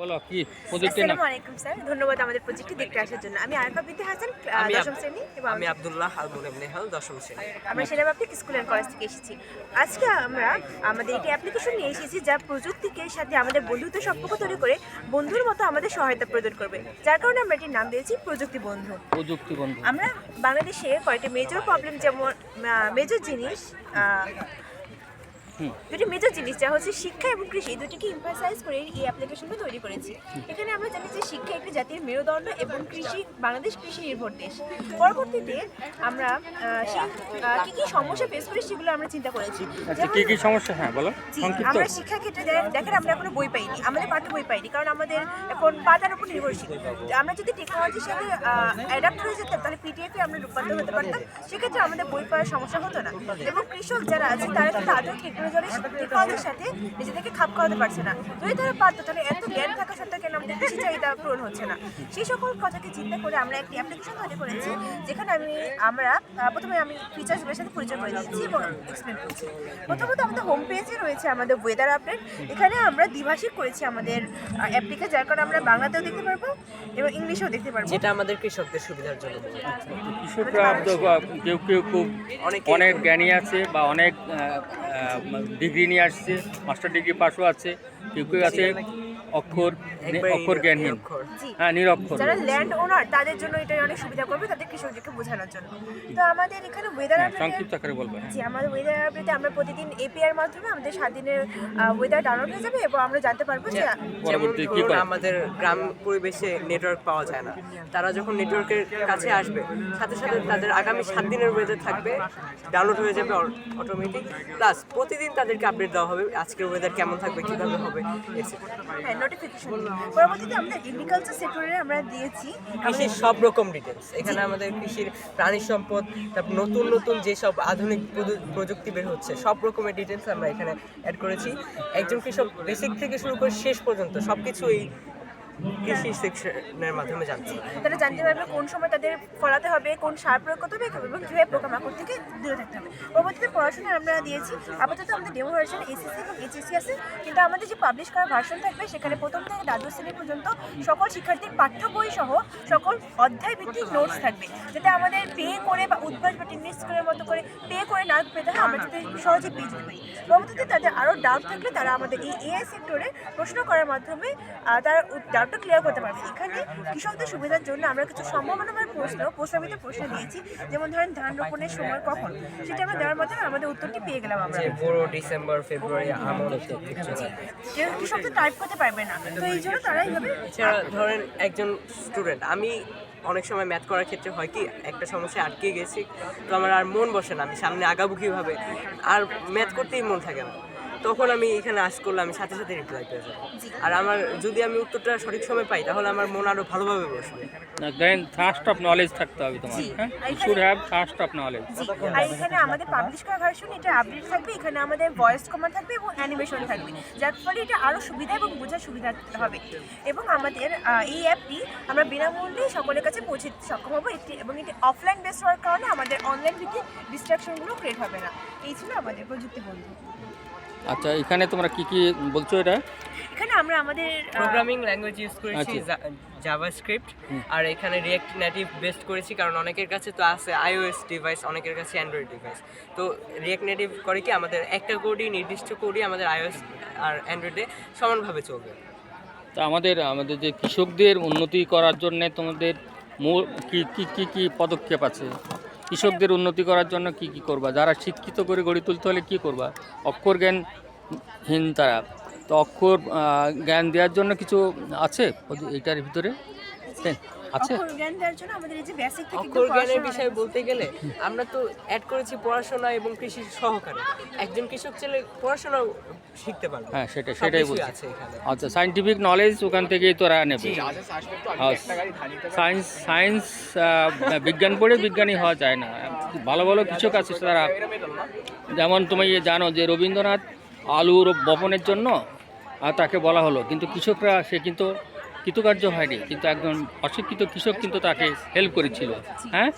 বলো কি প্রজেক্টের নাম আলাইকুম স্যার। ধন্যবাদ আমাদের প্রজেক্টটি দেখতে আসার জন্য। আমি আরফা হাসান দশম শ্রেণি এবং আমি আব্দুল্লাহ দশম শ্রেণি। আমরা স্কুল কলেজ থেকে এসেছি। আজকে আমরা আমাদের একটি অ্যাপ্লিকেশন নিয়ে এসেছি যা প্রযুক্তিকে সাথে আমাদের বন্ধুত্ব সম্পর্ক তৈরি করে বন্ধুর মতো আমাদের সহায়তা প্রদান করবে। যার কারণে আমরা এটির নাম দিয়েছি প্রযুক্তি বন্ধু। প্রযুক্তি বন্ধু। আমরা বাংলাদেশে কয়েকটি মেজর প্রবলেম যেমন মেজর জিনিস। দুটি মেজর জিনিস যা হচ্ছে শিক্ষা এবং কৃষি দুটিকে ইমফাসাইজ করে এই অ্যাপ্লিকেশনটা তৈরি করেছি। এখানে আমরা জানি যে শিক্ষা একটি জাতির মেরুদণ্ড এবং কৃষি বাংলাদেশ কৃষি নির্ভর দেশ। পরবর্তীতে আমরা কি কি সমস্যা ফেস করি সেগুলো আমরা চিন্তা করেছি। আচ্ছা কি কি সমস্যা? হ্যাঁ বলো। আমরা শিক্ষা ক্ষেত্রে দেখেন আমরা এখনও বই পাইনি। আমাদের পাঠ্য বই পাইনি কারণ আমাদের এখন পাতার উপর নির্ভরশীল। আমরা যদি টেকনোলজির সাথে অ্যাডাপ্ট হয়ে যেতাম তাহলে পিডিএফ এ আমরা রূপান্তর হতে পারতাম। সেক্ষেত্রে আমাদের বই পাওয়ার সমস্যা হতো না। এবং কৃষক যারা আছে তারা কিন্তু টেকনোলজির টেকনোলজির সাথে নিজেদেরকে খাপ খাওয়াতে পারছে না। যদি তারা পারতো তাহলে এত জ্ঞান থাকা সত্ত্বেও কেন আমাদের কৃষি চাহিদা পূরণ হচ্ছে না? সেই সকল কথাকে চিন্তা করে আমরা একটি অ্যাপ্লিকেশন তৈরি করেছি যেখানে আমি আমরা প্রথমে আমি ফিচার্সগুলোর সাথে পরিচয় করে দিচ্ছি এবং এক্সপ্লেন করছি। প্রথমত আমাদের হোম পেজে রয়েছে আমাদের ওয়েদার আপডেট এখানে আমরা দ্বিভাষিক করেছি আমাদের অ্যাপটিকে যার কারণে আমরা বাংলাতেও দেখতে পারব এবং ইংলিশেও দেখতে পারব। যেটা আমাদের কৃষকদের সুবিধার জন্য কৃষকরা কেউ কেউ খুব অনেকেই- অনেক জ্ঞানী আছে বা অনেক ডিগ্রি নিয়ে আসছে মাস্টার ডিগ্রি পাশও আছে কেউ কেউ আছে। অক্ষর অক্ষর জ্ঞানহীন। নিরক্ষর। হ্যাঁ নিরক্ষর। যারা ল্যান্ড ওনার তাদের জন্য এটা অনেক সুবিধা করবে তাদের কৃষকদেরকে বোঝানোর জন্য। তো আমাদের এখানে ওয়েদার হ্যাঁ আপডেট সংক্ষিপ্ত আকারে বলবেন জি আমাদের ওয়েদার আপডেটে আমরা প্রতিদিন এপিআর মাধ্যমে আমাদের সাত দিনের ওয়েদার ডাউনলোড হয়ে যাবে এবং আমরা জানতে পারব যে যেমন পরবর্তী কি আমাদের গ্রাম পরিবেশে নেটওয়ার্ক পাওয়া যায় না। তারা যখন নেটওয়ার্কের কাছে আসবে সাথে সাথে তাদের আগামী সাত দিনের ওয়েদার থাকবে ডাউনলোড হয়ে যাবে অটোমেটিক প্লাস প্রতিদিন তাদেরকে আপডেট দেওয়া হবে আজকের ওয়েদার কেমন থাকবে কীভাবে হবে. হ্যাঁ নোটিফিকেশন পরবর্তীতে আমরা এগ্রিকালচার সেক্টরে আমরা দিয়েছি। কৃষির সব রকম ডিটেলস এখানে আমাদের কৃষির প্রাণী সম্পদ তারপর নতুন নতুন যেসব আধুনিক প্রযু- প্রযুক্তি বের হচ্ছে সব রকমের ডিটেলস আমরা এখানে অ্যাড করেছি। একজন কৃষক বেসিক থেকে শুরু করে শেষ পর্যন্ত সব কিছু এই কৃষি সেকশনের মাধ্যমে জানতে তারা জানতে পারবে কোন সময় তাদের ফলাতে হবে, কোন সার প্রয়োগ করতে হবে এবং কীভাবে পোকামাকড় থেকে দূরে থাকতে হবে। পরবর্তীতে পড়াশোনা আমরা দিয়েছি। আপাতত আমাদের ডেমো ভার্সন এসএসসি এবং এইচএসসি আছে। কিন্তু আমাদের যে পাবলিশ করা ভার্সন থাকবে, সেখানে প্রথম থেকে দ্বাদশ শ্রেণি পর্যন্ত সকল শিক্ষার্থীর পাঠ্য বই সহ সকল অধ্যায় ভিত্তিক নোটস থাকবে। যাতে আমাদের পে করে বা উদ্ভাস বা টেনিস স্কুলের মতো করে পে করে না পেতে হয়, আমরা যাতে সহজে পেয়ে যেতে পারি। পরবর্তীতে তাদের আরও ডাউট থাকলে তারা আমাদের এই এআই সেক্টরে প্রশ্ন করার মাধ্যমে তারা ডাউটটা ক্লিয়ার করতে পারবে। এখানে কৃষকদের সুবিধার জন্য আমরা কিছু সম্ভাবনাময় প্রশ্ন প্রস্তাবিত প্রশ্ন দিয়েছি। যেমন ধরেন ধান রোপণের সময় কখন? সেটা আমরা দেওয়ার মাধ্যমে আমাদের উত্তরটি পেয়ে গেলাম আমরা। পুরো ডিসেম্বর ফেব্রুয়ারি কৃষক তো টাইপ করতে পারবে না। তো এই জন্য তারা এইভাবে ধরেন একজন স্টুডেন্ট আমি অনেক সময় ম্যাথ করার ক্ষেত্রে হয় কি একটা সমস্যায় আটকে গেছি তো আমার আর মন বসে না আমি সামনে আগাবো কীভাবে? আর ম্যাথ করতেই মন থাকে না। তখন আমি এখানে আস করলে আমি সাথে সাথে রিপ্লাই পেয়ে যাব। আর আমার যদি আমি উত্তরটা সঠিক সময় পাই তাহলে আমার মন আরও ভালোভাবে বসবে। দেন থার্স্ট অফ নলেজ থাকতে হবে তোমার হ্যাঁ? এখানে- should have thirst of knowledge আর এখানে আমাদের পাবলিশ করা ভার্সন এটা আপডেট থাকবে এখানে আমাদের ভয়েস কমান্ড থাকবে এবং অ্যানিমেশন থাকবে যার ফলে এটা আরও সুবিধা এবং বোঝার সুবিধা হবে। এবং আমাদের এই অ্যাপটি আমরা বিনামূল্যে সকলের কাছে পৌঁছে সক্ষম হব। একটি এবং এটি অফলাইন বেস হওয়ার কারণে আমাদের অনলাইন ভিত্তিক ডিস্ট্রাকশনগুলো ক্রিয়েট হবে না। এই ছিল আমাদের প্রযুক্তি বন্ধু আচ্ছা এখানে তোমরা কি কি বলছো এটা? এখানে আমরা আমাদের প্রোগ্রামিং ল্যাঙ্গুয়েজ ইউজ করেছি আচ্ছা। জাভা স্ক্রিপ্ট আর এখানে রিয়েক্ট নেটিভ বেস্ট করেছি কারণ অনেকের কাছে তো আছে আইওএস ডিভাইস অনেকের কাছে অ্যান্ড্রয়েড ডিভাইস তো রিয়েক্ট নেটিভ করে কি আমাদের একটা কোডই নির্দিষ্ট কোডই আমাদের আইওএস আর অ্যান্ড্রয়েডে সমানভাবে চলবে। তো আমাদের আমাদের যে কৃষকদের উন্নতি করার জন্য তোমাদের মূল কি কি কি কি পদক্ষেপ আছে? কৃষকদের উন্নতি করার জন্য কি কি করবা? যারা শিক্ষিত করে গড়ে তুলতে হলে কি করবা? অক্ষর জ্ঞানহীন তারা। তো অক্ষর জ্ঞান দেওয়ার জন্য কিছু আছে? এটার ভিতরে? অক্ষর জ্ঞান দেওয়ার জন্য আমাদের এই যে বেসিক থেকে অক্ষর জ্ঞানের বিষয়ে বলতে গেলে আমরা তো অ্যাড করেছি পড়াশোনা এবং কৃষি সহকারে। একজন কৃষক ছেলে পড়াশোনাও শিখতে পারবে। হ্যাঁ সেটা সেটাই বলছি। আছে এখানে। আচ্ছা সাইন্টিফিক নলেজ ওখান থেকেই তোরা নেবে। সায়েন্স সায়েন্স বিজ্ঞান পড়ে বিজ্ঞানী হওয়া যায় না। ভালো ভালো কৃষক আছে তারা। যেমন তুমি ইয়ে জানো যে রবীন্দ্রনাথ আলুর বপনের জন্য তাকে বলা হলো। কিন্তু কৃষকরা সে কিন্তু কৃতকার্য হয়নি কিন্তু একজন অশিক্ষিত কৃষক কিন্তু তাকে হেল্প করেছিল হ্যাঁ?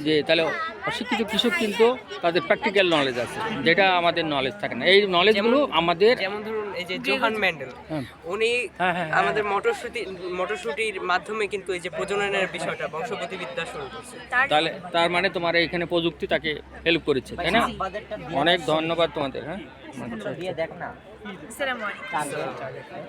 যে তাহলে অশিক্ষিত কৃষক কিন্তু তাদের প্র্যাকটিক্যাল নলেজ আছে যেটা আমাদের নলেজ থাকে না। এই নলেজগুলো আমাদের যেমন ধরুন এই যে জোহান ম্যান্ডেল হ্যাঁ। উনি হ্যাঁ, হ্যাঁ, আমাদের মটরশুটি মটরশুটির মাধ্যমে কিন্তু এই যে প্রজননের বিষয়টা বংশগতিবিদ্যা শুরু করছে। তার তাহলে তার মানে তোমার এইখানে প্রযুক্তি তাকে হেল্প করেছে তাই না? অনেক ধন্যবাদ তোমাদের হ্যাঁ? আসসালামু আলাইকুম।